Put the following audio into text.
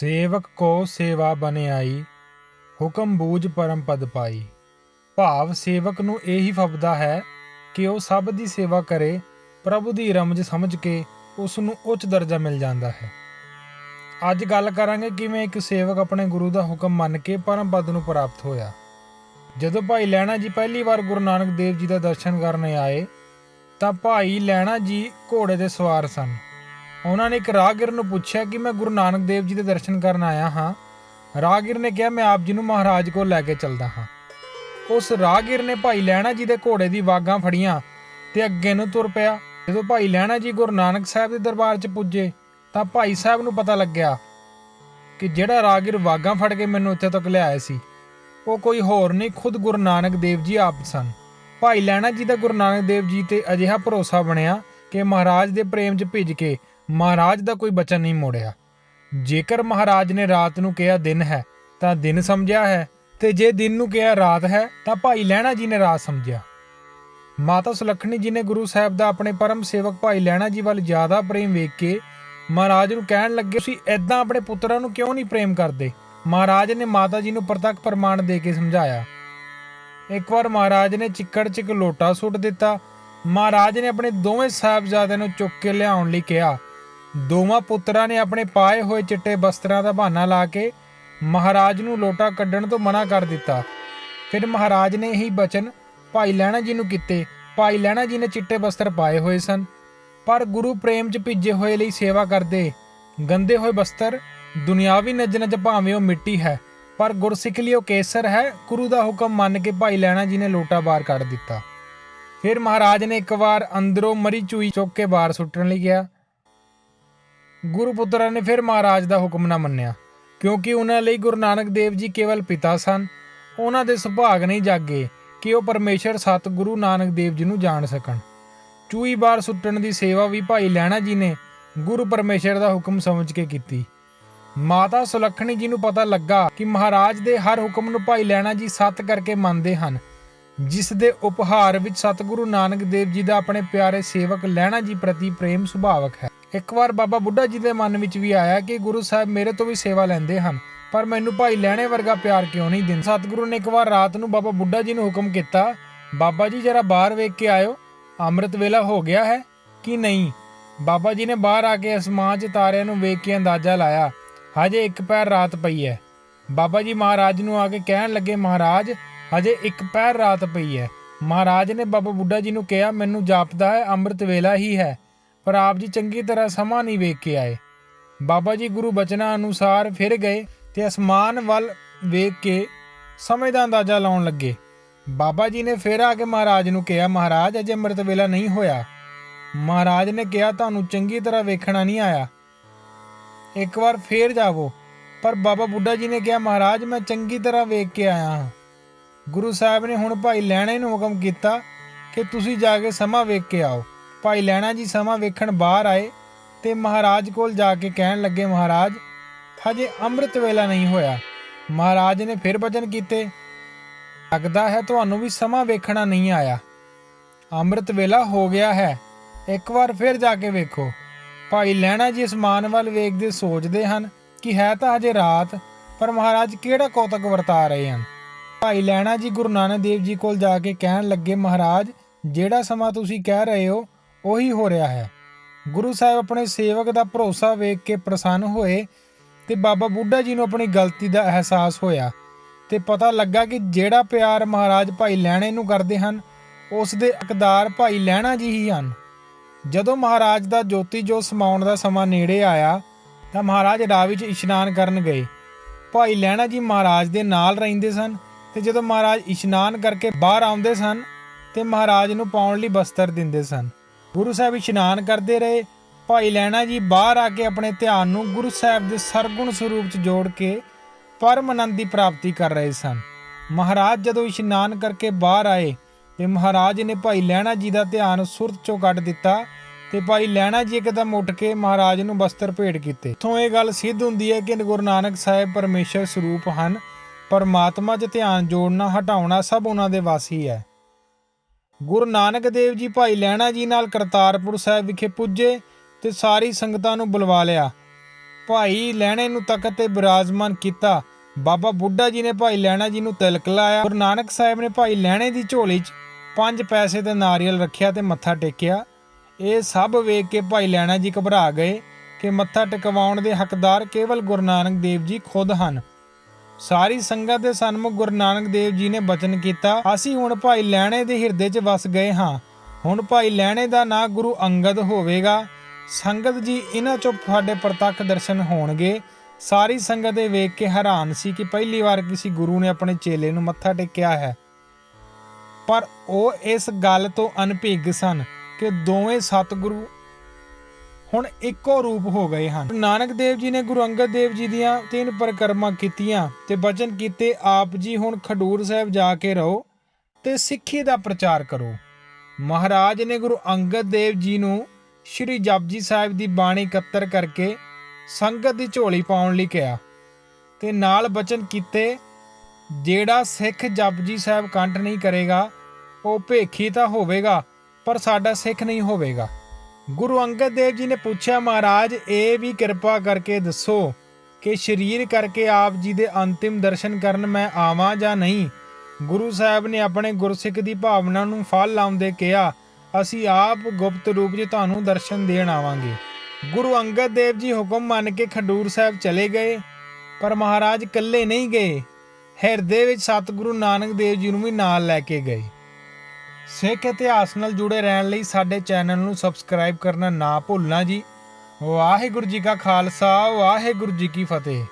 ਸੇਵਕ ਕੋ ਸੇਵਾ ਬਨਿਆਈ ਹੁਕਮ ਬੂਝ ਪਰਮ ਪਦ ਪਾਈ। ਭਾਵ ਸੇਵਕ ਨੂੰ ਇਹੀ ਫਬਦਾ ਹੈ ਕਿ ਉਹ ਸਭ ਦੀ ਸੇਵਾ ਕਰੇ, ਪ੍ਰਭੂ ਦੀ ਰਮਜ ਸਮਝ ਕੇ ਉਸ ਨੂੰ ਉੱਚ ਦਰਜਾ ਮਿਲ ਜਾਂਦਾ ਹੈ। ਅੱਜ ਗੱਲ ਕਰਾਂਗੇ ਕਿਵੇਂ ਇੱਕ ਸੇਵਕ ਆਪਣੇ ਗੁਰੂ ਦਾ ਹੁਕਮ ਮੰਨ ਕੇ ਪਰਮ ਪਦ ਨੂੰ ਪ੍ਰਾਪਤ ਹੋਇਆ। ਜਦੋਂ ਭਾਈ ਲੈਣਾ ਜੀ ਪਹਿਲੀ ਵਾਰ ਗੁਰੂ ਨਾਨਕ ਦੇਵ ਜੀ ਦਾ ਦਰਸ਼ਨ ਕਰਨ ਆਏ, ਤਾਂ ਭਾਈ ਲੈਣਾ ਜੀ ਘੋੜੇ ਦੇ ਸਵਾਰ ਸਨ। ਉਹਨਾਂ ਨੇ ਇੱਕ ਰਾਹਗੀਰ ਨੂੰ ਪੁੱਛਿਆ ਕਿ ਮੈਂ ਗੁਰੂ ਨਾਨਕ ਦੇਵ ਜੀ ਦੇ ਦਰਸ਼ਨ ਕਰਨ ਆਇਆ ਹਾਂ। ਰਾਹਗੀਰ ਨੇ ਕਿਹਾ, ਮੈਂ ਆਪ ਜੀ ਨੂੰ ਮਹਾਰਾਜ ਕੋਲ ਲੈ ਕੇ ਚੱਲਦਾ ਹਾਂ। ਉਸ ਰਾਹਗੀਰ ਨੇ ਭਾਈ ਲੈਣਾ ਜੀ ਦੇ ਘੋੜੇ ਦੀ ਵਾਗਾਂ ਫੜੀਆਂ ਤੇ ਅੱਗੇ ਨੂੰ ਤੁਰ ਪਿਆ। ਜਦੋਂ ਭਾਈ ਲੈਣਾ ਜੀ ਗੁਰੂ ਨਾਨਕ ਸਾਹਿਬ ਦੇ ਦਰਬਾਰ 'ਚ ਪੁੱਜੇ, ਤਾਂ ਭਾਈ ਸਾਹਿਬ ਨੂੰ ਪਤਾ ਲੱਗਿਆ ਕਿ ਜਿਹੜਾ ਰਾਹਗੀਰ ਵਾਗਾਂ ਫੜ ਕੇ ਮੈਨੂੰ ਇੱਥੇ ਤੱਕ ਲਿਆਇਆ ਸੀ, ਉਹ ਕੋਈ ਹੋਰ ਨਹੀਂ, ਖੁਦ ਗੁਰੂ ਨਾਨਕ ਦੇਵ ਜੀ ਆਪ ਸਨ। ਭਾਈ ਲੈਣਾ ਜੀ ਦਾ ਗੁਰੂ ਨਾਨਕ ਦੇਵ ਜੀ ਤੇ ਅਜਿਹਾ ਭਰੋਸਾ ਬਣਿਆ ਕਿ ਮਹਾਰਾਜ ਦੇ ਪ੍ਰੇਮ 'ਚ ਭਿੱਜ ਕੇ ਮਹਾਰਾਜ ਦਾ ਕੋਈ ਬਚਨ ਨਹੀਂ ਮੋੜਿਆ। ਜੇਕਰ ਮਹਾਰਾਜ ਨੇ ਰਾਤ ਨੂੰ ਕਿਹਾ ਦਿਨ ਹੈ, ਤਾਂ ਦਿਨ ਸਮਝਿਆ ਹੈ, ਤੇ ਜੇ ਦਿਨ ਨੂੰ ਕਿਹਾ ਰਾਤ ਹੈ, ਤਾਂ ਭਾਈ ਲਹਿਣਾ ਜੀ ਨੇ ਰਾਤ ਸਮਝਿਆ। ਮਾਤਾ ਸੁਲੱਖਣੀ ਜੀ ਨੇ ਗੁਰੂ ਸਾਹਿਬ ਦਾ ਆਪਣੇ ਪਰਮ ਸੇਵਕ ਭਾਈ ਲਹਿਣਾ ਜੀ ਵੱਲ ਜ਼ਿਆਦਾ ਪ੍ਰੇਮ ਵੇਖ ਕੇ ਮਹਾਰਾਜ ਨੂੰ ਕਹਿਣ ਲੱਗੇ, ਤੁਸੀਂ ਐਦਾਂ ਆਪਣੇ ਪੁੱਤਰਾਂ ਨੂੰ ਕਿਉਂ ਨਹੀਂ ਪ੍ਰੇਮ ਕਰਦੇ? ਮਹਾਰਾਜ ਨੇ ਮਾਤਾ ਜੀ ਨੂੰ ਪ੍ਰਤੱਖ ਪ੍ਰਮਾਣ ਦੇ ਕੇ ਸਮਝਾਇਆ। ਇੱਕ ਵਾਰ ਮਹਾਰਾਜ ਨੇ ਚਿੱਕੜ 'ਚ ਇੱਕ ਲੋਟਾ ਸੁੱਟ ਦਿੱਤਾ। ਮਹਾਰਾਜ ਨੇ ਆਪਣੇ ਦੋਵੇਂ ਸਾਹਿਬਜ਼ਾਦਿਆਂ ਨੂੰ ਚੁੱਕ ਕੇ ਲਿਆਉਣ ਲਈ ਕਿਹਾ ਦੋਵਾਂ ਪੁੱਤਰਾਂ ਨੇ ਆਪਣੇ ਪਾਏ ਹੋਏ ਚਿੱਟੇ ਬਸਤਰਾਂ ਦਾ ਬਹਾਨਾ ਲਾ ਕੇ ਮਹਾਰਾਜ ਨੂੰ ਲੋਟਾ ਕੱਢਣ ਤੋਂ ਮਨਾ ਕਰ ਦਿੱਤਾ। ਫਿਰ ਮਹਾਰਾਜ ਨੇ ਇਹੀ ਬਚਨ ਭਾਈ ਲੈਣਾ ਜੀ ਨੂੰ ਕੀਤੇ। ਭਾਈ ਲੈਣਾ ਜੀ ਨੇ ਚਿੱਟੇ ਬਸਤਰ ਪਾਏ ਹੋਏ ਸਨ। ਪਰ ਗੁਰੂ ਪ੍ਰੇਮ 'ਚ ਭਿੱਜੇ ਹੋਏ ਲਈ ਸੇਵਾ ਕਰਦੇ, ਗੰਦੇ ਹੋਏ ਬਸਤਰ, ਦੁਨਿਆਵੀ ਨਜ਼ਰ 'ਚ ਭਾਵੇਂ ਉਹ ਮਿੱਟੀ ਹੈ, ਪਰ ਗੁਰਸਿੱਖ ਲਈ ਉਹ ਕੇਸਰ ਹੈ ਗੁਰੂ ਦਾ ਹੁਕਮ ਮੰਨ ਕੇ ਭਾਈ ਲੈਣਾ ਜੀ ਨੇ ਲੋਟਾ ਬਾਹਰ ਕੱਢ ਦਿੱਤਾ। ਫਿਰ ਮਹਾਰਾਜ ਨੇ ਇੱਕ ਵਾਰ ਅੰਦਰੋਂ ਮਰੀ ਚੂਈ ਚੁੱਕ ਕੇ ਬਾਹਰ ਸੁੱਟਣ ਲਈ ਗਿਆ ਗੁਰੂ ਪੁੱਤਰਾਂ ਨੇ ਫਿਰ ਮਹਾਰਾਜ ਦਾ ਹੁਕਮ ਨਾ ਮੰਨਿਆ, ਕਿਉਂਕਿ ਉਹਨਾਂ ਲਈ ਗੁਰੂ ਨਾਨਕ ਦੇਵ ਜੀ ਕੇਵਲ ਪਿਤਾ ਸਨ। ਉਹਨਾਂ ਦੇ ਸੁਭਾਗ ਨਹੀਂ ਜਾਗੇ ਕਿ ਉਹ ਪਰਮੇਸ਼ਰ ਸਤਿਗੁਰੂ ਨਾਨਕ ਦੇਵ ਜੀ ਨੂੰ ਜਾਣ ਸਕਣ। ਚੂਈ ਬਾਰ ਸੁੱਟਣ ਦੀ ਸੇਵਾ ਵੀ ਭਾਈ ਲੈਣਾ ਜੀ ਨੇ ਗੁਰੂ ਪਰਮੇਸ਼ਰ ਦਾ ਹੁਕਮ ਸਮਝ ਕੇ ਕੀਤੀ। ਮਾਤਾ ਸੁਲੱਖਣੀ ਜੀ ਨੂੰ ਪਤਾ ਲੱਗਾ ਕਿ ਮਹਾਰਾਜ ਦੇ ਹਰ ਹੁਕਮ ਨੂੰ ਭਾਈ ਲੈਣਾ ਜੀ ਸੱਤ ਕਰਕੇ ਮੰਨਦੇ ਹਨ। ਜਿਸ ਦੇ ਉਪਹਾਰ ਵਿੱਚ ਸਤਿਗੁਰੂ ਨਾਨਕ ਦੇਵ ਜੀ ਦਾ ਆਪਣੇ ਪਿਆਰੇ ਸੇਵਕ ਲੈਣਾ ਜੀ ਪ੍ਰਤੀ ਪ੍ਰੇਮ ਸੁਭਾਵਕ ਹੈ। ਇੱਕ ਵਾਰ ਬਾਬਾ ਬੁੱਢਾ ਜੀ ਦੇ ਮਨ ਵਿੱਚ ਵੀ ਆਇਆ ਕਿ ਗੁਰੂ ਸਾਹਿਬ ਮੇਰੇ ਤੋਂ ਵੀ ਸੇਵਾ ਲੈਂਦੇ ਹਨ, ਪਰ ਮੈਨੂੰ ਭਾਈ ਲੈਣੇ ਵਰਗਾ ਪਿਆਰ ਕਿਉਂ ਨਹੀਂ ਦਿੰਦੇ? ਸਤਿਗੁਰੂ ਨੇ ਇੱਕ ਵਾਰ ਰਾਤ ਨੂੰ ਬਾਬਾ ਬੁੱਢਾ ਜੀ ਨੂੰ ਹੁਕਮ ਕੀਤਾ, ਬਾਬਾ ਜੀ, ਜਰਾ ਬਾਹਰ ਵੇਖ ਕੇ ਆਇਓ, ਅੰਮ੍ਰਿਤ ਵੇਲਾ ਹੋ ਗਿਆ ਹੈ ਕਿ ਨਹੀਂ? ਬਾਬਾ ਜੀ ਨੇ ਬਾਹਰ ਆ ਕੇ ਅਸਮਾਨ 'ਚ ਤਾਰਿਆਂ ਨੂੰ ਵੇਖ ਕੇ ਅੰਦਾਜ਼ਾ ਲਾਇਆ, ਹਜੇ ਇੱਕ ਪੈਰ ਰਾਤ ਪਈ ਹੈ। ਬਾਬਾ ਜੀ ਮਹਾਰਾਜ ਨੂੰ ਆ ਕੇ ਕਹਿਣ ਲੱਗੇ, ਮਹਾਰਾਜ, ਹਜੇ ਇੱਕ ਪੈਰ ਰਾਤ ਪਈ ਹੈ। ਮਹਾਰਾਜ ਨੇ ਬਾਬਾ ਬੁੱਢਾ ਜੀ ਨੂੰ ਕਿਹਾ, ਮੈਨੂੰ ਜਾਪਦਾ ਹੈ, ਅੰਮ੍ਰਿਤ ਵੇਲਾ ਹੀ ਹੈ। ਪਰ ਆਪ ਜੀ ਚੰਗੀ ਤਰ੍ਹਾਂ ਸਮਾਂ ਨਹੀਂ ਵੇਖ ਕੇ ਆਏ। ਬਾਬਾ ਜੀ ਗੁਰੂ ਬਚਨਾਂ ਅਨੁਸਾਰ ਫਿਰ ਗਏ ਤੇ ਅਸਮਾਨ ਵੱਲ ਵੇਖ ਕੇ ਸਮੇਂ ਦਾ ਅੰਦਾਜ਼ਾ ਲਾਉਣ ਲੱਗੇ। ਬਾਬਾ ਜੀ ਨੇ ਫਿਰ ਆ ਕੇ ਮਹਾਰਾਜ ਨੂੰ ਕਿਹਾ, ਮਹਾਰਾਜ, ਅਜੇ ਅੰਮ੍ਰਿਤ ਵੇਲਾ ਨਹੀਂ ਹੋਇਆ। ਮਹਾਰਾਜ ਨੇ ਕਿਹਾ, ਤੁਹਾਨੂੰ ਚੰਗੀ ਤਰ੍ਹਾਂ ਵੇਖਣਾ ਨਹੀਂ ਆਇਆ। ਇੱਕ ਵਾਰ ਫੇਰ ਜਾਵੋ। ਪਰ ਬਾਬਾ ਬੁੱਢਾ ਜੀ ਨੇ ਕਿਹਾ, ਮਹਾਰਾਜ, ਮੈਂ ਚੰਗੀ ਤਰ੍ਹਾਂ ਵੇਖ ਕੇ ਆਇਆ ਹਾਂ। ਗੁਰੂ ਸਾਹਿਬ ਨੇ ਹੁਣ ਭਾਈ ਲੈਣੇ ਨੂੰ ਹੁਕਮ ਕੀਤਾ ਕਿ ਤੁਸੀਂ ਜਾ ਕੇ ਸਮਾਂ ਵੇਖ ਕੇ ਆਓ। ਭਾਈ ਲੈਣਾ ਜੀ ਸਮਾਂ ਵੇਖਣ ਬਾਹਰ ਆਏ ਤੇ ਮਹਾਰਾਜ ਕੋਲ ਜਾ ਕੇ ਕਹਿਣ ਲੱਗੇ, ਮਹਾਰਾਜ, ਹਜੇ ਅੰਮ੍ਰਿਤ ਵੇਲਾ ਨਹੀਂ ਹੋਇਆ। ਮਹਾਰਾਜ ਨੇ ਫਿਰ ਬਚਨ ਕੀਤੇ, ਲੱਗਦਾ ਹੈ ਤੁਹਾਨੂੰ ਵੀ ਸਮਾਂ ਵੇਖਣਾ ਨਹੀਂ ਆਇਆ। ਅੰਮ੍ਰਿਤ ਵੇਲਾ ਹੋ ਗਿਆ ਹੈ। ਇੱਕ ਵਾਰ ਫਿਰ ਜਾ ਕੇ ਵੇਖੋ। ਭਾਈ ਲੈਣਾ ਜੀ ਅਸਮਾਨ ਵੱਲ ਵੇਖਦੇ ਸੋਚਦੇ ਹਨ ਕਿ ਹੈ ਤਾਂ ਹਜੇ ਰਾਤ, ਪਰ ਮਹਾਰਾਜ ਕਿਹੜਾ ਕੌਤਕ ਵਰਤਾ ਰਹੇ ਹਨ? ਭਾਈ ਲੈਣਾ ਜੀ ਗੁਰੂ ਨਾਨਕ ਦੇਵ ਜੀ ਕੋਲ ਜਾ ਕੇ ਕਹਿਣ ਲੱਗੇ, ਮਹਾਰਾਜ, ਜਿਹੜਾ ਸਮਾਂ ਤੁਸੀਂ ਕਹਿ ਰਹੇ ਹੋ ਉਹੀ ਹੋ ਰਿਹਾ ਹੈ। ਗੁਰੂ ਸਾਹਿਬ ਆਪਣੇ ਸੇਵਕ ਦਾ ਭਰੋਸਾ ਵੇਖ ਕੇ ਪ੍ਰਸੰਨ ਹੋਏ ਤੇ ਬਾਬਾ ਬੁੱਢਾ ਜੀ ਨੂੰ ਆਪਣੀ ਗਲਤੀ ਦਾ ਅਹਿਸਾਸ ਹੋਇਆ ਤੇ ਪਤਾ ਲੱਗਾ ਕਿ ਜਿਹੜਾ ਪਿਆਰ ਮਹਾਰਾਜ ਭਾਈ ਲੈਣੇ ਨੂੰ ਕਰਦੇ ਹਨ, ਉਸ ਦੇ ਅਕਦਾਰ ਭਾਈ ਲੈਣਾ ਜੀ ਹੀ ਹਨ। ਜਦੋਂ ਮਹਾਰਾਜ ਦਾ ਜੋਤੀ ਜੋ ਸਮਾਉਣ ਦਾ ਸਮਾਂ ਨੇੜੇ ਆਇਆ, ਤਾਂ ਮਹਾਰਾਜ ਰਾਹ ਵਿੱਚ ਇਸ਼ਨਾਨ ਕਰਨ ਗਏ। ਭਾਈ ਲੈਣਾ ਜੀ ਮਹਾਰਾਜ ਦੇ ਨਾਲ ਰਹਿੰਦੇ ਸਨ ਤੇ ਜਦੋਂ ਮਹਾਰਾਜ ਇਸ਼ਨਾਨ ਕਰਕੇ ਬਾਹਰ ਆਉਂਦੇ ਸਨ, ਤੇ ਮਹਾਰਾਜ ਨੂੰ ਪਾਉਣ ਲਈ ਬਸਤਰ ਦਿੰਦੇ ਸਨ। ਗੁਰੂ ਸਾਹਿਬ ਇਸ਼ਨਾਨ ਕਰਦੇ ਰਹੇ। ਭਾਈ ਲੈਣਾ ਜੀ ਬਾਹਰ ਆ ਕੇ ਆਪਣੇ ਧਿਆਨ ਨੂੰ ਗੁਰੂ ਸਾਹਿਬ ਦੇ ਸਰਗੁਣ ਸਰੂਪ 'ਚ ਜੋੜ ਕੇ ਪਰਮ ਆਨੰਦ ਦੀ ਪ੍ਰਾਪਤੀ ਕਰ ਰਹੇ ਸਨ। ਮਹਾਰਾਜ ਜਦੋਂ ਇਸ਼ਨਾਨ ਕਰਕੇ ਬਾਹਰ ਆਏ ਤੇ ਮਹਾਰਾਜ ਨੇ ਭਾਈ ਲੈਣਾ ਜੀ ਦਾ ਧਿਆਨ ਸੁਰਤ 'ਚੋਂ ਕੱਢ ਦਿੱਤਾ ਤੇ ਭਾਈ ਲੈਣਾ ਜੀ ਇੱਕਦਮ ਉੱਠ ਕੇ ਮਹਾਰਾਜ ਨੂੰ ਬਸਤਰ ਭੇਟ ਕੀਤੇ। ਇਥੋਂ ਇਹ ਗੱਲ ਸਿੱਧ ਹੁੰਦੀ ਹੈ ਕਿ ਗੁਰੂ ਨਾਨਕ ਸਾਹਿਬ ਪਰਮੇਸ਼ਰ ਸਰੂਪ ਹਨ। ਪਰਮਾਤਮਾ 'ਚ ਧਿਆਨ ਜੋੜਨਾ, ਹਟਾਉਣਾ ਸਭ ਉਹਨਾਂ ਦੇ ਵਾਸੀ ਹੈ। ਗੁਰੂ ਨਾਨਕ ਦੇਵ ਜੀ ਭਾਈ ਲੈਣਾ ਜੀ ਨਾਲ ਕਰਤਾਰਪੁਰ ਸਾਹਿਬ ਵਿਖੇ ਪੁੱਜੇ ਤੇ ਸਾਰੀ ਸੰਗਤਾਂ ਨੂੰ ਬੁਲਵਾ ਲਿਆ। ਭਾਈ ਲੈਣੇ ਨੂੰ ਤਖਤ ਤੇ ਬਿਰਾਜਮਾਨ ਕੀਤਾ। ਬਾਬਾ ਬੁੱਢਾ ਜੀ ਨੇ ਭਾਈ ਲੈਣਾ ਜੀ ਨੂੰ ਤਿਲਕ ਲਾਇਆ। ਗੁਰੂ ਨਾਨਕ ਸਾਹਿਬ ਨੇ ਭਾਈ ਲੈਣੇ ਦੀ ਝੋਲੀ 'ਚ ਪੰਜ ਪੈਸੇ ਤੇ ਨਾਰੀਅਲ ਰੱਖਿਆ ਤੇ ਮੱਥਾ ਟੇਕਿਆ। ਇਹ ਸਭ ਵੇਖ ਕੇ ਭਾਈ ਲੈਣਾ ਜੀ ਘਬਰਾ ਗਏ ਕਿ ਮੱਥਾ ਟਿਕਵਾਉਣ ਦੇ ਹੱਕਦਾਰ ਕੇਵਲ ਗੁਰੂ ਨਾਨਕ ਦੇਵ ਜੀ ਖੁਦ ਹਨ। ਸਾਰੀ ਸੰਗਤ ਦੇ ਸਨਮੁਖ ਗੁਰੂ ਨਾਨਕ ਦੇਵ ਜੀ ਨੇ ਬਚਨ ਕੀਤਾ, ਅਸੀਂ ਹੁਣ ਭਾਈ ਲੈਣੇ ਦੇ ਹਿਰਦੇ 'ਚ ਵਸ ਗਏ ਹਾਂ। ਹੁਣ ਭਾਈ ਲੈਣੇ ਦਾ ਨਾਂ ਗੁਰੂ ਅੰਗਦ ਹੋਵੇਗਾ। ਸੰਗਤ ਜੀ, ਇਹਨਾਂ ਚੋਂ ਸਾਡੇ ਪ੍ਰਤੱਖ ਦਰਸ਼ਨ ਹੋਣਗੇ। ਸਾਰੀ ਸੰਗਤ ਇਹ ਵੇਖ ਕੇ ਹੈਰਾਨ ਸੀ ਕਿ ਪਹਿਲੀ ਵਾਰ ਕਿਸੇ ਗੁਰੂ ਨੇ ਆਪਣੇ ਚੇਲੇ ਨੂੰ ਮੱਥਾ ਟੇਕਿਆ ਹੈ। ਪਰ ਉਹ ਇਸ ਗੱਲ ਤੋਂ ਅਨਭਿੱਗ ਸਨ ਕਿ ਦੋਵੇਂ ਸਤਿਗੁਰੂ ਹੁਣ ਇੱਕੋ ਰੂਪ ਹੋ ਗਏ ਹਨ। ਗੁਰੂ ਨਾਨਕ ਦੇਵ ਜੀ ਨੇ ਗੁਰੂ ਅੰਗਦ ਦੇਵ ਜੀ ਦੀਆਂ ਤਿੰਨ ਪਰਿਕਰਮਾ ਕੀਤੀਆਂ ਤੇ ਬਚਨ ਕੀਤੇ, ਆਪ ਜੀ ਹੁਣ ਖਡੂਰ ਸਾਹਿਬ ਜਾ ਕੇ ਰਹੋ ਤੇ ਸਿੱਖੀ ਦਾ ਪ੍ਰਚਾਰ ਕਰੋ। ਮਹਾਰਾਜ ਨੇ ਗੁਰੂ ਅੰਗਦ ਦੇਵ ਜੀ ਨੂੰ ਸ਼੍ਰੀ ਜਪਜੀ ਸਾਹਿਬ ਦੀ ਬਾਣੀ ਇਕੱਤਰ ਕਰਕੇ ਸੰਗਤ ਦੀ ਝੋਲੀ ਪਾਉਣ ਲਈ ਕਿਹਾ ਤੇ ਨਾਲ ਬਚਨ ਕੀਤੇ, ਜਿਹੜਾ ਸਿੱਖ ਜਪਜੀ ਸਾਹਿਬ ਕੰਠ ਨਹੀਂ ਕਰੇਗਾ, ਉਹ ਭੇਖੀ ਤਾਂ ਹੋਵੇਗਾ, ਪਰ ਸਾਡਾ ਸਿੱਖ ਨਹੀਂ ਹੋਵੇਗਾ। ਗੁਰੂ ਅੰਗਦ ਦੇਵ ਜੀ ਨੇ ਪੁੱਛਿਆ, ਮਹਾਰਾਜ, ਇਹ ਵੀ ਕਿਰਪਾ ਕਰਕੇ ਦੱਸੋ ਕਿ ਸਰੀਰ ਕਰਕੇ ਆਪ ਜੀ ਦੇ ਅੰਤਿਮ ਦਰਸ਼ਨ ਕਰਨ ਮੈਂ ਆਵਾਂ ਜਾਂ ਨਹੀਂ? ਗੁਰੂ ਸਾਹਿਬ ਨੇ ਆਪਣੇ ਗੁਰਸਿੱਖ ਦੀ ਭਾਵਨਾ ਨੂੰ ਫਲ ਲਾਉਂਦੇ ਕਿਹਾ, ਅਸੀਂ ਆਪ ਗੁਪਤ ਰੂਪ 'ਚ ਤੁਹਾਨੂੰ ਦਰਸ਼ਨ ਦੇਣ ਆਵਾਂਗੇ। ਗੁਰੂ ਅੰਗਦ ਦੇਵ ਜੀ ਹੁਕਮ ਮੰਨ ਕੇ ਖਡੂਰ ਸਾਹਿਬ ਚਲੇ ਗਏ, ਪਰ ਮਹਾਰਾਜ ਇਕੱਲੇ ਨਹੀਂ ਗਏ। ਹਿਰਦੇ ਵਿੱਚ ਸਤਿਗੁਰੂ ਨਾਨਕ ਦੇਵ ਜੀ ਨੂੰ ਵੀ ਨਾਲ ਲੈ ਕੇ ਗਏ। ਸਿੱਖ ਇਤਿਹਾਸ ਨਾਲ ਜੁੜੇ ਰਹਿਣ ਲਈ ਸਾਡੇ ਚੈਨਲ ਨੂੰ ਸਬਸਕ੍ਰਾਈਬ ਕਰਨਾ ਨਾ ਭੁੱਲਣਾ ਜੀ। ਵਾਹਿਗੁਰੂ ਜੀ ਕਾ ਖਾਲਸਾ, ਵਾਹਿਗੁਰੂ ਜੀ ਕੀ ਫਤਿਹ।